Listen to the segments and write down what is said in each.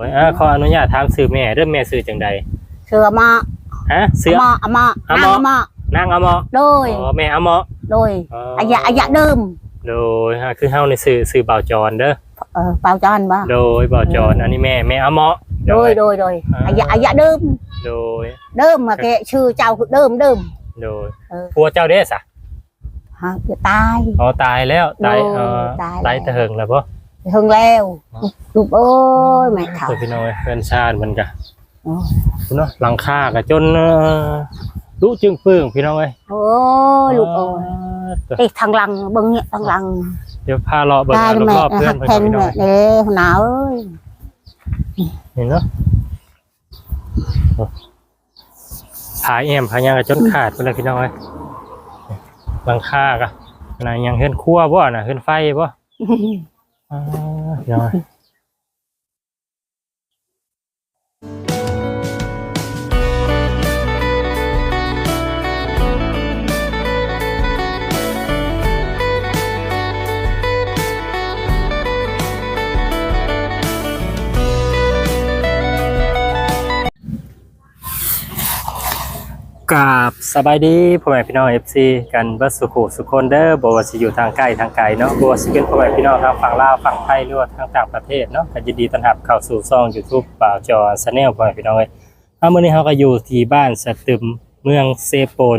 โอ้ยอ่าขออนุญาตถามชื่อแม่เริ่มแม่ชื่อจังใดเสือมาฮะเสือ มาอะมาอะนางมาอะมา นางอมอโดย อ๋อแม่อมอโดยอ๋ออายะอายะเดิม โดยฮะคือเฮาในชื่อชื่อบ่าวจรเด้อเออเปล่าจานบ่โดยบ่าวจรอันนี้แม่แม่อมอโดยโดยโดยอ่าอายะอายะเดิม โดยเดิมมาแกชื่อเจ้าคือเดิมเดิม โดยเออ ผัวเจ้าเด้ซะฮะจะตาย อ๋อตายแล้วตายโดยเอ่อตายตายแล้วแตะเหิงแล้วบ่ เฮิงแล้วลูกเอ้ยแม่เขาตัวพี่น้อยเพื่อนชาติมันก็โอ้ยเนาะหลังคาก็จนเอ่อลุจึงปึ้งพี่น้องเอ้ยโอ้ยลูกเอ้ยตัวติดทางหลังเบิ่งเนี่ยทางหลัง เดี๋ยวพาเลาะเบิ่งตายรแม่อบๆเพื่อนหักเพื่อนแทนพี่น้อแม่ยเด้หนาวเอ้ยเห็นเนาะผาแอมผายังก็จนขาดไปแล้วพี่น้องเอ้ยหลังคาก็น่ะยังเฮือนครัวบ่น่ะเฮือนไฟบ่ อ่าพี่น้อ กราบสบายดีพ่อแม่พี่น้อง FC กันบัสสุขุสุคนเด้อบว่าสิอยู่ทางใกล้ทางไกลเนาะบว่าสิเป็นพ่อแม่พี่น้องทางฝั่งลาวฝั่งไทยหรือว่าทางต่างประเทศเนาะก็ยินดีต้อนรับเข้าสู่ช่อง YouTube ป่าวจอ Channel พ่อแม่พี่น้องเอ้ยเอามื้อนี้เฮาก็อยู่ที่บ้านสตึมเมืองเซโปน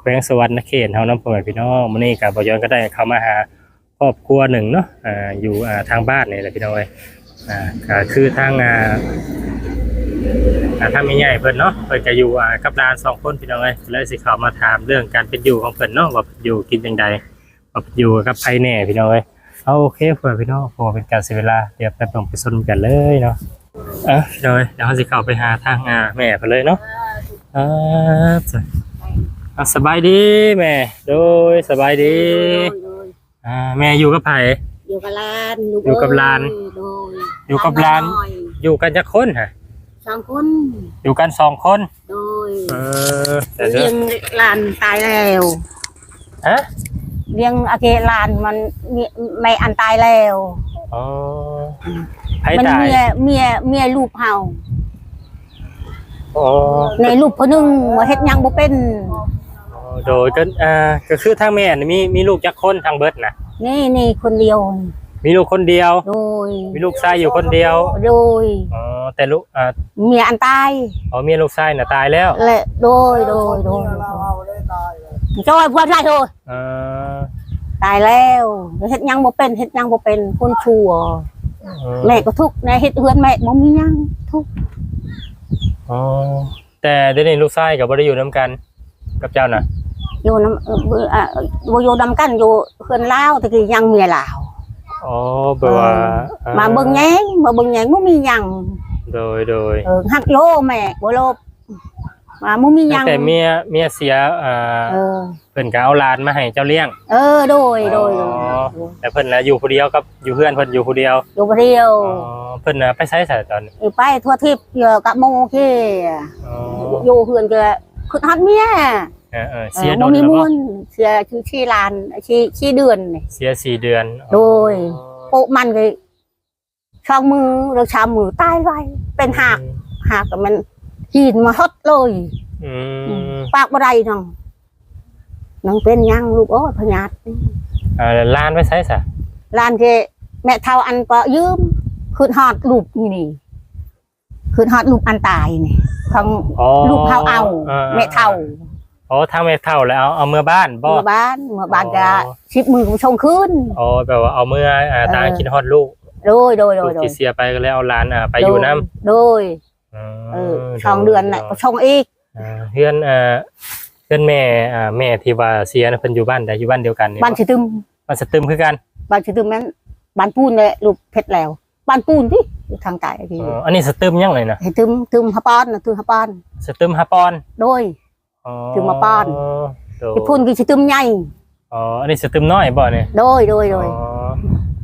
แขวงสวรรณเขตเฮานํพ่อแม่พี่น้องมื้อนี้ก็บ่ย้อนก็ได้เข้ามาหาครอบครัวหนึ่งเนาะอ่าอยู่อ่าทางบ้านนี่แหละพี่น้องเอ้ยอ่าก็คือทางอ่า อ่าถ้าไม่ใหญ่เพิ่นเนาะเพิ่นจะอยู่อ่ากับหลานสองคนพี่น้องเอ้ยแล้วสิเข้ามาถามเรื่องการเป็นอยู่ของเพิ่นเนาะว่าอยู่กินจังใดว่าอยู่กับไผแหน่พี่น้องเอ้ยเอาโอเคเพื่อนพี่น้องพอเป็นการเสียเวลาเดี๋ยวไปลงไปสนกันเลยเนาะอะพี่น้องเอ้ยเดี๋ยวเราสิเข้าไปหาทางอ่าแม่เพิ่นเลยเนาะอ่าจ้ะอะสบายดีแม่ โดยสบายดีอ่าแม่อยู่กับไผ อยู่กับหลานลูกอยู่กับหลาน โดยอยู่กับหลาน อยู่กันจักคนฮะ สองคนอยู่กันสองคน โดยเออแต่เด้เลี้อยงหลานตายแล้วฮะเลี้ยงอาเกหลานมันมีไม่อันตายแล้วอ๋อไผมันตายเมียเมียเมียลูกเฮาอ๋อในลูกผู้หนึงว่าเฮ็ดหยังบ่เป็นโดยก็อ่าก็คือทางแม่นี่มีมีลูกจักคนทางเบิดนะนี่นี่คนเดียว มีลูกคนเดียว โดยมีลูกชายอยู่คนเดียวโดย อ๋อ แต่ลูกอ่าเมียอันตายอ๋อมีลูกชายน่ะตายแล้วและโดยโดยโดยจอยพวกชายโดยเออตายแล้วเฮ็ดหยังบ่เป็นเฮ็ดหยังบ่เป็นคนชั่วเออแม่ก็ทุกข์ในเฮ็ดเฮือนแม่บ่มีหยังทุกข์อ๋อแต่เดี๋ยวนี้ลูกชายก็บ่ได้อยู่นํกัน กับเจ้าน่ะอยู่นำเอ่ออะบ่อยู่นํกันอยู่เฮือนลาวตะกี้ยังเมียลาว อ๋อแปลว่าอ่มาเบิ่งแยงมาเบิ่งแยงบ่มีหยัง โดยโดยเออฮักโลแม่บ่โลบมาบ่มีหตั้ยังงแต่เมียเมียเสียอ่าเออ เพิ่นก็เอาหลานมาให้เจ้าเลี้ยงเออโดยโดยโดยอ๋อแต่เพิ่นน่ะอยู่ผู้เดียวกับอยู่เพื่อนเพิ่นอยู่ผู้เดียวอยู่บ่เดียวอ๋อเพิ่นน่ะไปไสซะตอนนี้อีไปทั่วทิพย์เกี่ยวกับโมเคอ๋ออยู่เฮือนก็คือฮัดเมียเออเออเอเสียอโดบ่นมีแล้วมูบ่ลเสียชื่อชื่อลานชื่อชื่อเดือนนี่ เสียสี่เดือนโดย โปะมันก็ช่องมือเราชามมือตายไว้ เป็นหักหักก็มันหินมาฮดเลยอืมปากบ่ได้น้องน้องเป็นหยังลูกโอ้ยพญาตเอ่าล้านไว้ใช้ซะลานเคแม่เท่าอันปะยืมคืนฮอดลูกนี่นี่คืนฮอดลูกอันตายนี่ของอ๋อลูกเฮาเอา แม่เท่าอ๋อทางแม่เท่าแล้วเอาเอาเมื่อบ้านบ่เมื่อบ้านเมื่อบ้านอ๋จะอชิบมือของชงคืนอ๋อแปลว่าเอาเมื่ออ่าเออตางคิดฮอดลูก โดยโดยโดลูยกโดยที่เสียไปก็เลยเอาหลานอ่าไปอยู่น้ำโดยเออช่องเดือนน่ะก็ช่องอีกอ่าเพื่อนอ่าเพื่อนแม่อ่าแม่ที่ว่าเสียน่ะเพิ่นอยู่บ้านใดอยู่บ้านเดียวกันนี่บ้านชิตึมบ้านสตึมคือกันบ้านชิตึมนั้นบ้านปูนเลยลูกเพชรแล้วบ้านปูนที่อยู่ทางใต้ที่อ๋ออันนี้สตึมยังเลยนะเห็นตึมตึมฮะปอนนะตึมฮะปอนสตึมฮาปอนโดย อ๋อตึมฮาปอน โดยที่พูนกี่ชิตึมใหญ่อ๋ออันนี้สตึมน้อยบ่เนี่ย โดยโดยโดย อ๋อ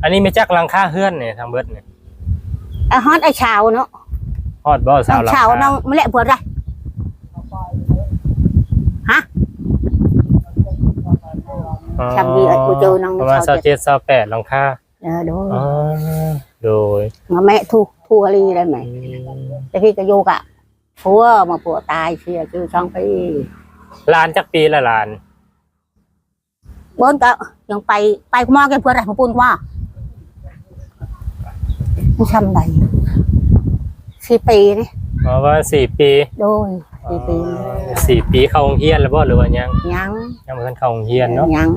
อันนี้ไม่จักหลังคาเฮือนเนี่ยทางเบิดเนี่ยไอ้ฮอดไอ้ชาวเนาะฮอดบ่น้สาอวงหลังชาวคาน้องไม่แหละเพื่อนไรฮะอ๋อจำดีเอ้ยกูเจอน้องประมาณชาวเจ็ด27 28หลังคาเออโดยอ๋อโดยมาแม่ถูกผัวลีได้ไหมแต่พี่ก็โยกอะผัวมาผัวตายเสียคือช่องไปหลานจักปีละหลานบนก็ยังไปไปมอแกเพื่ออะไรของปุ่นว่า ไม่ทำไรสี่ปีนี่อ๋อว่าสี่ปีโดยสี่ปีสี่ปีเข้าโรงเรียนแล้วบ่หรือว่ายังยังยังบ่ทันเข้าโรงเรียนเนาะยัง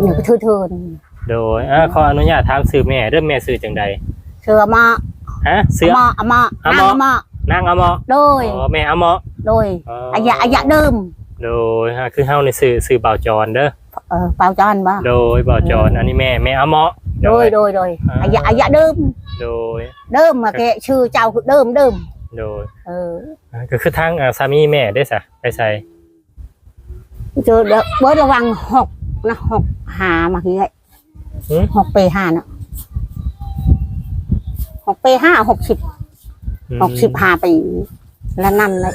หนึ่งก็ทื่อทืนโดยอ่าขออนุญาตถามชื่อแม่เริ่มแม่ชื่อจังใดเสือมาฮะเสือมาอะมาอะนางมาอะมานางอมอโดยอ๋อแม่อมอโดยอ๋ออายะอายะเดิมโดยฮะคือเฮาในสื่อสื่อเบาจรเด้อเออเปล่าจานบ้าโดยเบาจรอันนี้แม่แม่อมอ โดยโดยโดยอ่าอายะอายะเดิม โดย เดิมมาแกชื่อเจ้าคือเดิมเดิมโดย เอออ่าก็คือทางอ่าสามีแม่ได้อซะไปใส่เจอเดี๋ยวเบิร์ดระวังหกนะหกหามาทีไงหกปีห้านะหกปีห้าหกสิบอืมหกสิบห้าปีแล้วนั่นเลย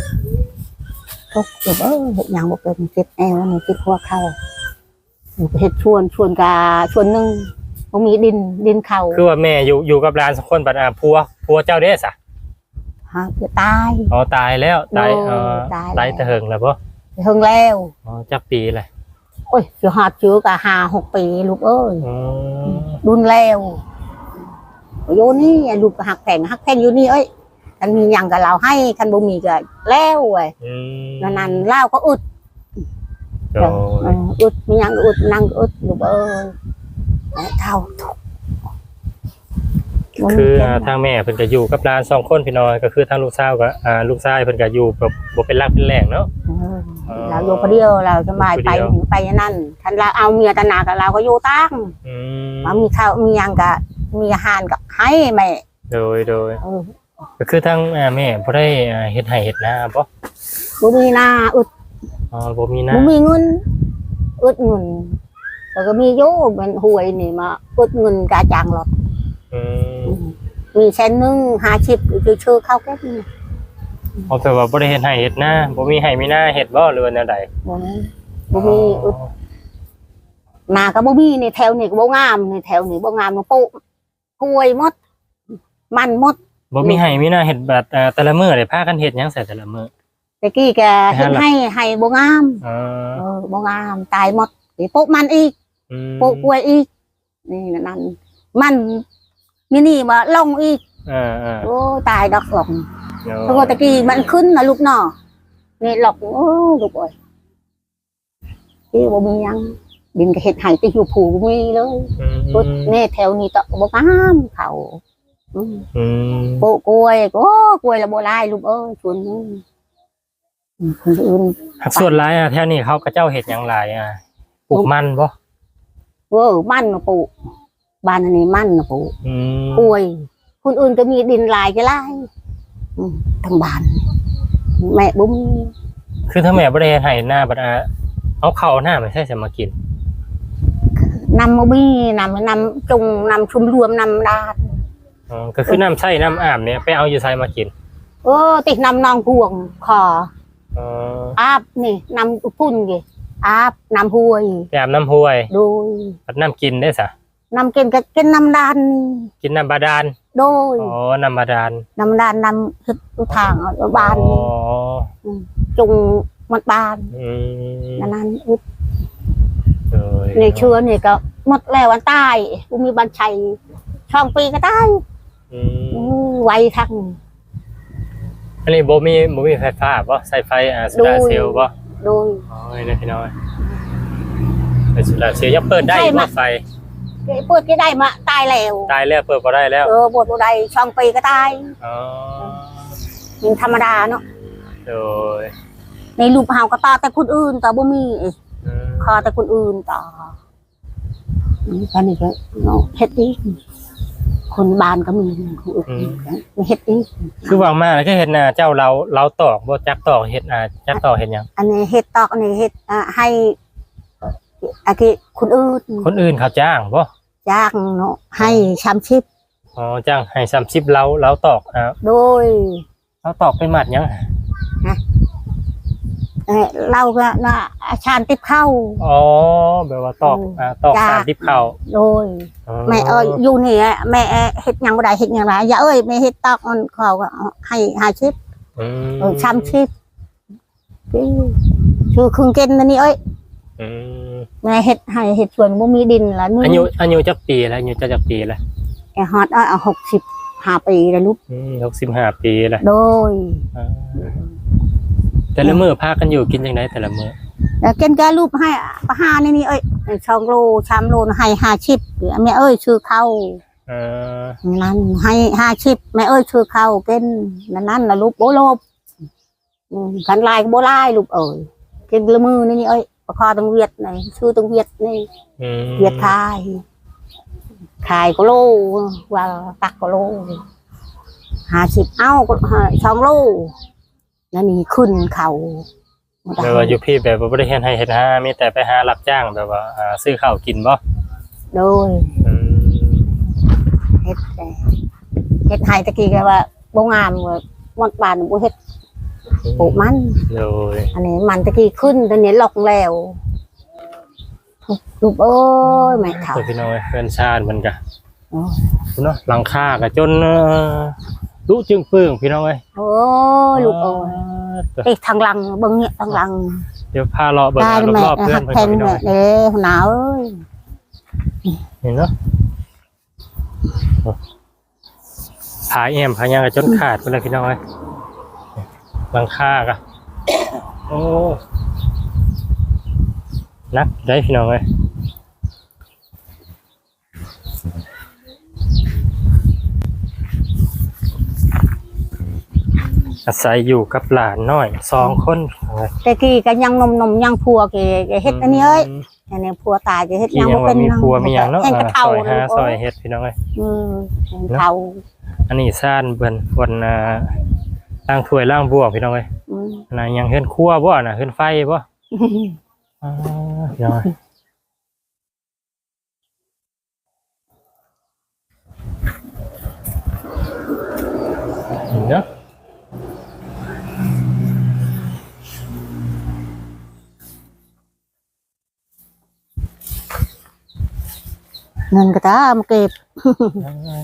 ทุกเดี๋ยวเออเห็ดหยังบอกเป็นเจ็บแอวนี่ติดหัวเข่าเห็ดชวนชวนกาชวนหนึ่ง มันมีดินดินเข่าคือว่าแม่อยู่อยู่กับหลานสองคนบัดอ่าผัวผัวเจ้าเด้อซะฮะจะตาย อ๋อตายแล้วตายโอ้เอ่อตายแล้ว ตายแต่เหิงแล้วบ่เฮิงแล้วอ๋อจักปีเลยโอ้ยจะหอดจื้อกะห้าหกปีลูกเอ้ยอ๋อรุนแล้วโยนี่ไอ้ลูกก็หักแพงหักแพงอยู่นี่เอ้ยคันมีหยังกับเราให้คันบ่มีก็แล้วเว้ยอืมนั่นนั่นเล่าก็อึด โดเอยออึดมีหยังก็อึดนั่งก็อึดลูกเอ้ย แม่เท่าทุกข์คืออ่าทางแม่เพิ่นก็อยู่กับหลานสองคนพี่น้อยก็คือทางลูกสาวก็อ่าลูกชายเพิ่นก็อยู่แบบบ่เป็นรักเป็นแรงเนาะ เออ เราอยู่คนเดียวเราสบายไปอยู่คนเดียวไปนั่นคันเราเอาเมียตนากับเราก็อยู่ตั้งอืมมามีข้าวมีหยังก็มีอาหารก็ให้แม่โดยโดยเออก็คือทางอ่าแม่บ่ได้อ่าเฮ็ดให้เฮ็ดนาบ่บ่มีหน้าอึดอ๋อบ่มีนาบ่มีเงินอึดเงิน แล้วก็มีโยเป็นหวยนี่มาอึดเงินกาจางหรอกอืมมีเส้นหนึงหาชิปคือชื่อเข้าแค่นี้เอาแต่ว่าบ่ได้เฮ็ดให้เฮ็ดนาบ่มีให้มีนาเฮ็ดบ่หรือว่าแนวใดบ่มีบ่มีอึดหนาก็บ่มีนี่แถวนี่ก็บ่งามนี่แถวนี่บ่งามมันโปะกล้วยหมด มันหมดบ่มีให้มีนาเฮ็ดบัดอ่าแต่ละมื้อได้พากันเฮ็ดหยังใส่แต่ละมื้อแต่กี้แกเห็นให้ให้บ่งามอ๋อเออบ่งามตายหมดนี่โปะมันอีกอืม โปะกล้วยอีก นี่นั่น มันมีนี่มาลงอีกอ่าโอ้ตายดอกหลงๆโอ้ปกติมันขึ้นนะลูกเนาะนี่หลอกโอ้ลูกเอ้ยที่บ่มีหยังดินก็เฮ็ดให้ติอยู่ผูบ่มีเลยอืมพุดแน่แถวนี้ตะบ่งามเขาอืมอืมโปะกล้วยโอ้กล้วยละบ่หลายลูกเอ้ยส่วนหนึงอืมคนอื่นหักส่วนหลายอะแถวนี้เขาก็เจ้าเฮ็ดหยังหลายอะปลูกมันบ่ เว้อมันมาปลูกบ้านอันนี้มันมาปลูกอืมกล้วยคนอื่นก็มีดินหลายจะหลายอืมทั้งบ้าน แม่บ่มีคือถ้าแม่บ่ได้เฮ็ดให้หน้าบัดอะเอาข้าวหน้าไม่ใช่จะมากิน นำบ่มีนำนำจงนำชุมรวมนำดาดอ๋อก็คือน้ำใช้น้ำอาบเนี่ยไปเอาอยู่ไสมากินเออติดนำนองกวงคออ๋ออาบนี่นำพุ่นกี่ อาบนำห้วยไปอาบน้ำห้วยโดยบัดน้ำกินได้ซะนำเกินก็กินนำดานนี่กินน้ำบาดาลโดยอ๋อน้ำบาดาลนำดานนำฮึดอุทางเอาบานอ๋นี่อจงมัดบานอืมนั่นนั้นอึดโดยในเชื้อนี่ก็หมดแล้ววันตายกูมีบัญชัยช่องปีก็ตายอือืมอไวทั้งอันนี้บ่มีบ่มีไฟฟ้าบ่ใส่ไฟอ่าโซลาร์เซลล์บ่ โดยอ๋อนี่พี่น้อยไฟโซลาร์เซลล์ยังเปิดได้อีกบ่ไฟเปิดก็ได้มาตายแล้วตายแล้วเปิดบ่ได้แล้วเออบทบุได้ช่องปีก็ตายอ๋อมันธรรมดาเนาะโดยในรูปเฮาก็ต่อแต่คนอื่นต่อบ่มีอืมคอแต่คนอื่นต่ออืมอันนี้ก็เนาะเฮ็ดอีก คนบ้านก็มีคนอื่นเฮ็ดอีกคือวางมาแล้วก็เห็นน่ะเจ้าเราเราตอกบ่จักตอกเฮ็ดอ่าจักตอกเฮ็ดหยังอันนี้เฮ็ดตอกอันนี้เฮ็ดอ่าให้อากิคนอื่นคนอื่นเขาจ้างบ่จ้างเนาะให้ชามชิปอ๋อจ้างให้30เราเราตอกอ่าโดยเราตอกเป็นหมัดหยัง เอ่อเราก็นะอาชานติดเข้า อ๋อแบบว่าตอกอืมอ่าตอกจ้ะ สารทิพย์เข่าโดยแม่เอ้ยอยู่นี่อะแม่เฮ็ดหยังบ่ได้เฮ็ดหยังไรอย่าเอ้ยแม่เฮ็ดตอกมันเขาก็ให้หาชิปอืมเออชามชิปชื่อครึ่งเกนนั่นนี่เอ้ยอืมแม่เฮ็ดให้เฮ็ดสวนบ่มีดินละนึงอายุอายุจักปีแล้วอายุจะจักปีแล้วไอ้ฮอดเอ้ยเอา60 5ปีแล้วลูกอืมหกสิบห้าปีแล้วโดย อ่า แต่ละมื้อพากันอยู่กินจังไดแต่ละมื้อแล้วเกนก็รูปให้ประหานี่นี่เอ้ยช่องโลชามโลให้หาชิปแม่เอ้ยชื่อเข้าเออนั่นให้ห้าชิปแม่เอ้ยชื่อเข้าเป็นนั่นนั่นนะลูกโบโลบอืมกันลายก็โบลายลูกเอ้ยเกินละมือนี่นี่เอ้ยประคอตังเวียดนี่ชื่อตังเวียดนี่อืมเวียดขายขายก็โลว่าตักก็โลห้าชิปเอ้าก็สองโล นั่นนี่ขึ้นเขาบ่ได้แบบว่าอยู่พี่แบบว่าบ่ได้เฮ็ดให้เฮ็ดหามีแต่ไปหารับจ้างแบบว่าอ่าซื้อข้าวกินบ่โดยอืมเฮ็ดแต่เฮ็ดไห้ตะกี้ก็ว่าบ่งามว่าหมดบานบ่เฮ็ดปลูกมัน โดยอันนี้มันตะกี้ขึ้นตอนนี้ลอกแล้วลูกเอ้ยแม่เขาเดี๋ยวพี่น้องเอ้ยเพื่อนชาติมันก็โอ้ยเนาะหลังคาก็จนเอ่อ รู้จึงปึ้งพี่น้องเอ้ยโอ้ยลูกเอ้ยอ่าเอ้ยทางหลังเบิ่งเนี่ยทางหลังเดี๋ยวพาเลาะเบิ่งได้อะแม่รอบๆเพื่อหันกเพิ่นแพก่อนงพี่น้องแม่เด้หนาวเอ้ยเห็นเนาะผาแอมผายังก็จนขาดไปเลยพี่น้องเอ้ยหลังคาก็โอ้นักได้พี่น้องเอ้ย อาศัยอยู่กับหลานน้อยสองคนตะกี้ก็ยังนมนมๆยังพัวแกแกเฮ็ดอันนี้เอ้ยอันนี้พัวตายแกเฮ็ดกี่ยังยังบ่ว่าเป็นมีผัวมีหยังเนาะแห้งกระอ่าเท่าซอยหาลูกซอยเอ้ยเฮ็ดพี่น้องเอ้ยอืมแห้งเท่าอันนี้ซ่านเบิ่นวันอ่าล้างถ้วยล้างบัวพี่น้องเอ้ยอืมอันนั้นยังเฮือนครัวบ่น่ะเฮือนไฟบ่อ่าพี่น้องเอ้ยนี่เนาะ เงินก็ตามเก็บ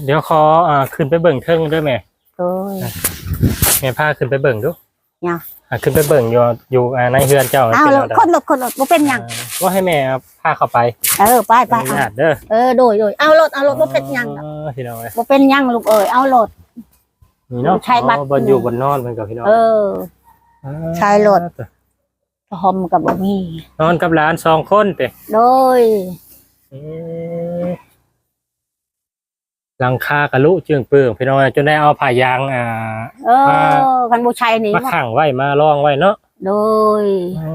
เดี๋ยวขออ่าขึ้นไปเบิ่งเทิงด้วยแม่โอ้ยแม่พาขึ้นไปเบิ่งดูยังอ่าขึ้นไปเบิ่งอยู่อยู่อ่าในเฮือนเจ้าอ้าวเป็นแล้วเอาได้คนรถคนรถบ่เป็นหยังอ่าว่าให้แม่พาเข้าไปเออไปไปอนุเอาญาตเด้อเออโดยโดยเอารถเอารถบ่เป็นหยังดอกอ๋อพี่น้องเอ้ยบ่เป็นหยังลูกเอ้ยเอารถ นี่เนาะใช้บัตร อ๋อบนอยู่บนนอนเหมือนกับพี่น้องเออ ใช้รถพร้อมกับบ่มีนอนกับหลานสองคนเตะโดย หลังคากระลุจึงเปื้องพี่น้องเอ้ยจนได้เอาผ้ายางอ่าเออคันบ่ใช้นี่มาขังไว้มาลองไว้เนาะโดยอ๋อ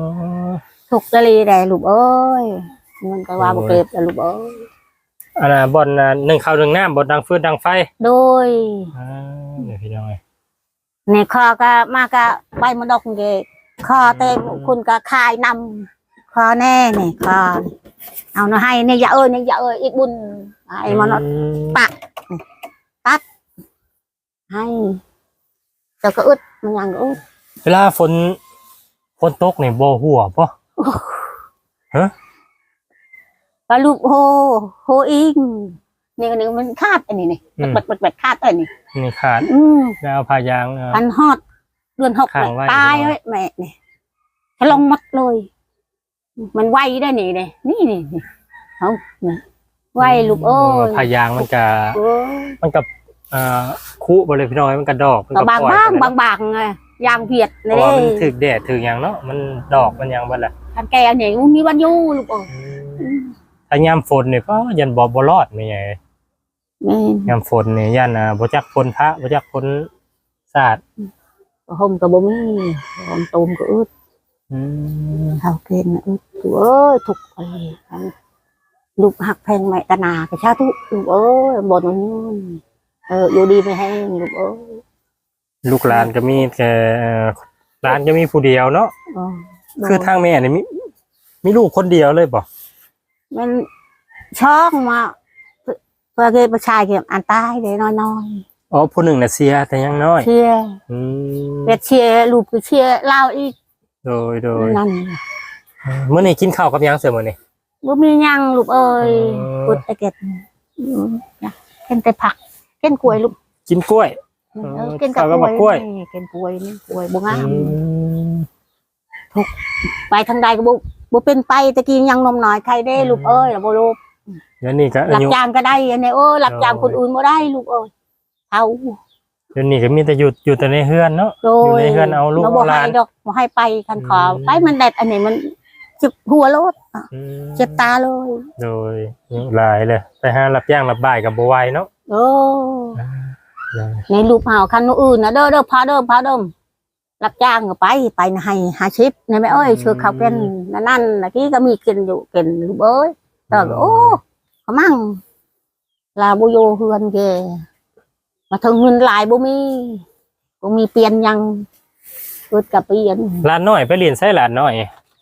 ทุกตะลีได้ลูกเอ้ยเงินก็ว่าบ่เก็บแล้วลูกเอ้ยอันน่ะบนน่ะหนึ่งข้าวหนึ่งน้ำบนดังฟืนดังไฟโดยอ่าเดี๋ยวพี่น้องเอ้ยนี่คอก็มาก็ใบมะดอกเกคอเต็มคุณก็คายนำคอแน่นี่คอเอาหน่อยให้นี่อย่า เอ้ยนี่อย่าเอ้ยอีกบุญไอ้มนอืมปะให้แต่ก็อึดมันยังก็อึดเวลาฝนฝนตกนี่บ่หัวปะก็ลูกโฮโฮอิงนี่ก็นี่มันคาดอันนี้นี่อืมเปิดเปิดเปิดคาดอันนี้นี่ขาดอืมแล้วเอาผ้ายางเอ่อพันฮอดเดือนหกข้างไว้ตายเลยแม่นี่ฉลองหมดเลย มันไวได้นี่เลยนี่นี่นี่เอานี่ไวลูกโอ้ยผ้ายางมันก็โอ้ยมันกับอ่าคุบริพี่น้อยมันกระดอกมันก็ก็บางปล่อยบางไปบางบางไงยางเพียดเพเลราะว่ายมันถึกแดดถึกอย่างเนาะมันดอกมันหยังบ่ล่ะทันแกอันนี้มีวันอยู่ลูกโอ้ยอืมถ้ายามฝนนี่ก็ยันบ่บ่รอดไม่ใหญ่แม่นยามฝนนี่ยันอ่าบ่จักฝนพระบ่จักฝนสาดห่มก็บ่มีห่มตูมก็อึดอืม เขาเกณฑ์น่ะอึดตัวเอ้ยทุกอะไรทั้งลูกหักแพงแม่ตะนากระชาทุกลูกเอ้ยบ่นมันเอออยู่ดีไม่แห้งลูกเอ้ยลูกหลานก็มีแต่เอ่อหลานก็มีผู้เดียวเนาะเออคือทางแม่นี่มีมีลูกคนเดียวเลยบ่มันช่องมาเพื่อเกประชายเก็บอันตายเลยน้อยอ๋อผู้หนึ่งน่ะเสียแต่ยังน้อยๆเชียร์อืมเป็ดเชียร์ลูกก็เชียร์เล่าอีก โดยโดยนั่นเมื่อนี้กินข้าวกับหยังเสร็จมื้อนี้บ่มีหยังลูกเอ้ยอ๋อกุดตะเก็ดอืมจ้ะกินแต่ผักกินกล้วยลูกกินกล้วย เอออกินกับข้าวกับกล้วยกล้วยนี่กินกล้วยนี่กล้วยบ่งามอืมไปทางใดก็บ่บ่เป็นไปตะกี้ยังนมน้อยใครได้ลูกเอ้ยล่ะบ่รู้เดี๋ยวนี้ก็หอาลักยุจางก็ได้อันนี้เออหลักจางโอ้ยคนอื่นบ่ได้ลูกเอ้ยเอา เดี๋ยวนี้ก็มีแต่อยู่อยู่แต่ในเฮือนเนาะโดอยู่ยในเฮือนเอาลูกบ่เอาหลาให้น ดอกบ่ให้ไปคันขออืมไปมันแดดอันนี้มันเจ็บหัวโลดอืมเจ็บตาเลยโดยหลายเลยไปหารับย่างรับบ่ายกับบ่ไหวเนาะโอ้ได้ในลูกเฮาคันอื่นน่ะเด้อเด้อพาเด้อพาเด้อรับจ้างก็ไปไปนะให้หาชิปนี่แม่เอ้ยชื่อเขาเป็นนั่นนั่นน่ะกี้ก็มีกินอยู่กินลูกเอ้ยแต่ก็โอ้ก็มั่งลาบ่อยู่เฮือนแก มาถึงเงินหลายบ่มีบ่มีเปลี่ยนหยังเกิดกับเปลี่ยนหลานน้อยไปเรียนใช้หลานน้อย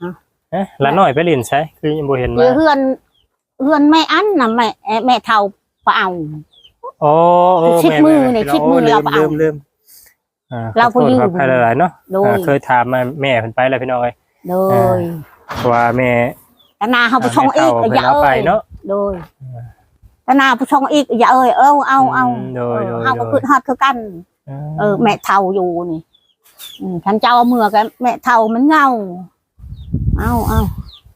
ฮะเอ๊ะหลานน้อยไปเรียนใช้คือยังบ่เห็นเดี๋มายวเฮือนเฮือนแม่อันน่ะแม่เอ่อแม่เฒ่าปะเอาโอ้โอ้ชิดแม่มือแม่เนี่ยพี่ชิดมือโลืเรามไปเอาลืมลืมอ่าเราขอโทษผู้ยืมครับใครหลายๆเนาะโดอ่ายเคยถามมาแม่เพิ่นไปแล้วพี่น้องเอ้ยโดยว่าแม่ตานาเฮาผู้ชงอีกแม่อย่าเฒ่าเพิ่นเอาไปเอ้ยเนาะโดย ตานาผู้ชงอีกอย่าเอ้ยเอาเอาเอามโดยโดยเฮาก็โดคืยอฮอดคือกัน เออ แม่เฒ่าอยู่นี่อืมฉันเจ้าเอามือกันแม่เฒ่ามันเงาเอาเอา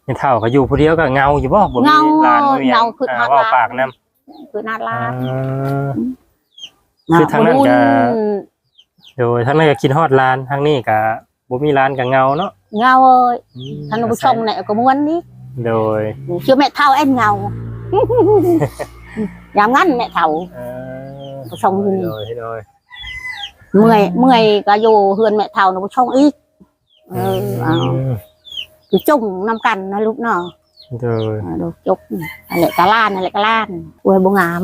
แม่เฒ่าก็อยู่ผู้เดียวก็เงาอยู่บ่บ่มีเงาหลานบ่มีหยังเงาคืออ่าหาหลานเว้าปากนำคือหน้าลาอ่าคือทางนั้นก็บุญโดยทั้งนั้นก็คิดฮอดร้านทั้งนี้ก็บ่มีร้านก็เงาเนาะเงาเอ้ยอืมท่านผู้ชมเนี่ยก็ม้วนนี้โดยชื่อแม่เฒ่าเอ็นเงา อย่างงั้นแม่เฒ่าเอ่อผู้ชมอยู่นี่โดยโดยเมื่อยเมื่อยก็อยู่เฮือนแม่เฒ่านะผู้ชงอีกเออเอามคือจุ่งนำกันนะลูกเนาะโดยเออลูกจุกอะไรกะล้านอะไรกะล้านอวยบงาม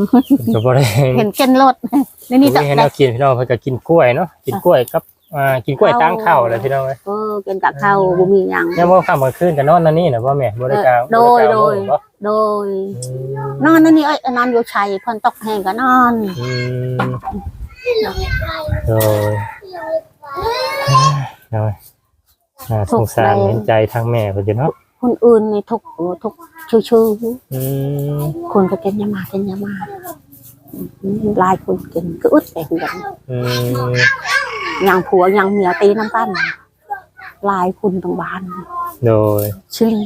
ก็บ่ได้ เห็นเกินรถนี่นี่นี่ตัให้เรากินพี่น้องเพิ่นก็กินกล้วยเนาะกินกล้วยกับ อ่ากินกล้วยตั้งข้าวเลยพี่น้องเอ้ยเออกินกับข้าวบ่มีหยังยามมื้อค่ำมื้อคืนก็นอนนั่นนี่น่ะบ่แม่บ่ได้กล่าวโดยบ่ไกล่าวโดยบ่โดยอืมนอนนั่นนี่เอ้ยนอนอยู่ชัยเพิ่นตกแห้งก็นอนอืมโดยโดยอ่าสงสารเห็นใจทางแม่เพิ่นอยู่เนาะคนอื่นนี่ทุกข์ทุกข์ชื่ออืมๆคนก็กินยามากินยามาอืมห ลายคนกินก็อึดแต่หัวอืมยังผัวยังเมียตีน้ำปั้นหลายคนตรงบ้านโดยชลี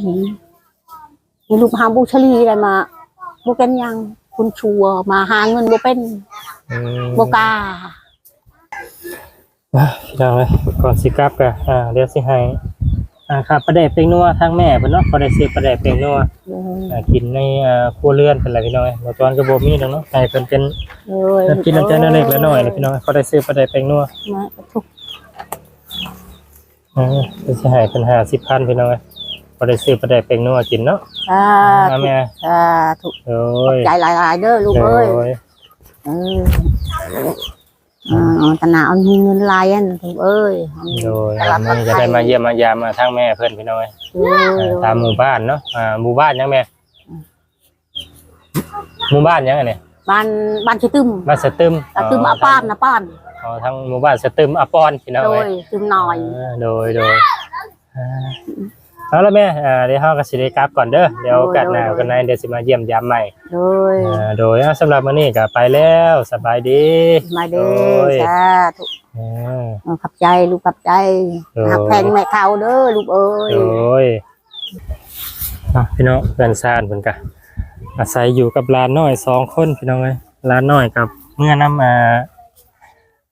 มีลูกหาบุชลีอะไรมาบุเป็นหยังคุณชัวมาหาเงินบุเป็นอืมบุกล้าอะพี่น้องเอ้ยก่อนสิกลับก็อ่าเดี๋ยวสิให้ อ่าครับประเดกเป็งนัวทางแม่เพิ่นเนาะบ่ได้ซื้อประเดกเป็งนัวเลยอ่ากินในอ่าครัวเรือนเป็นไรพี่น้อยบ่ตอนก็บ่มีดอกเนาะให้เพิ่นเป็นเลยน้ำกินน้ำใจน้อยเล็กละน้อยเลยพี่น้อยเขาได้ซื้อประเดกเป็งนัวมาทุกอ่าเพิ่นสิให้เพิ่น50,000พี่น้อยบ่ได้ซื้อประเดกเป็งนัวกินเนาะอ่าอ่าแม่อ่าถูกโอ้ยใจหลายๆเด้อลูกเอ้ยโอ้ยเออ อ่าตนาเอาเงินลายอันถูกเอ้ยโดยมันจะได้มาเยี่ยมมายามมาทางแม่เพิ่นพี่น้อยเอออ่าตามหมู่บ้านเนาะอ่าหมู่บ้านยังแม่หมู่บ้านยังไงเนี่ยบ้านบ้านชิตึมบ้านสตึมตาตึมอาป้านนะป้านอ๋อทางหมู่บ้านสตึมอาปอนพี่น้องโดเอ้ยยตึมหน่อยาโดยโดยอ่า เอาละแม่อ่าเดี๋ยวเฮาก็สิได้กลับก่อนเด้อเดี๋ยวโอกาสหน้ากันในเดี๋ยวสิมาเยี่ยมยามใหม่โดยอ่าโดยอ่าสำหรับมื้อนี้ก็ไปแล้วสบายดีมาเด้โดอยจ้าถูกอ่า เออขับใจลูกขับใจโดยหักแพงแม่เท่าเด้อลูกเอ้ยโดยอะพี่น้องเพื่อนซ่านเพิ่นก็อาศัยอยู่กับหลานน้อยสองคนพี่น้องเอ้ยหลานน้อยกับเมื่อน้ำอ่า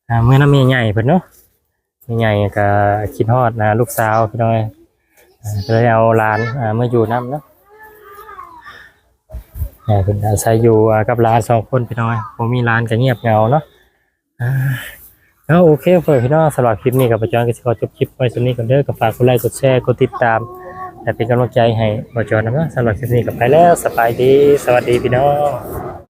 อ่าเมื่อน้ำเมียใหญ่เพิ่นเนาะเมียใหญ่ก็คิดฮอดนะลูกสาวพี่น้องเอ้ยอ่า ก็เลยเอาหลานมาอยู่น้ำเนาะแม่เพิ่นอาศัยอยู่กับหลานสองคนพี่น้อยผมมีหลานก็เงียบเงาเนาะอ่าแล้วโอเคเพื่อนพี่น้องสำหรับคลิปนี้กับประจอนก็สิขอจบคลิปไว้ตรงนี้ก่อนเด้อก็ฝากกดไลค์กดแชร์กดติดตามแต่เป็นกำลังใจให้ประจอนนะเนาะสำหรับคลิปนี้กับไปแล้วสบายดี สวัสดีพี่น้อง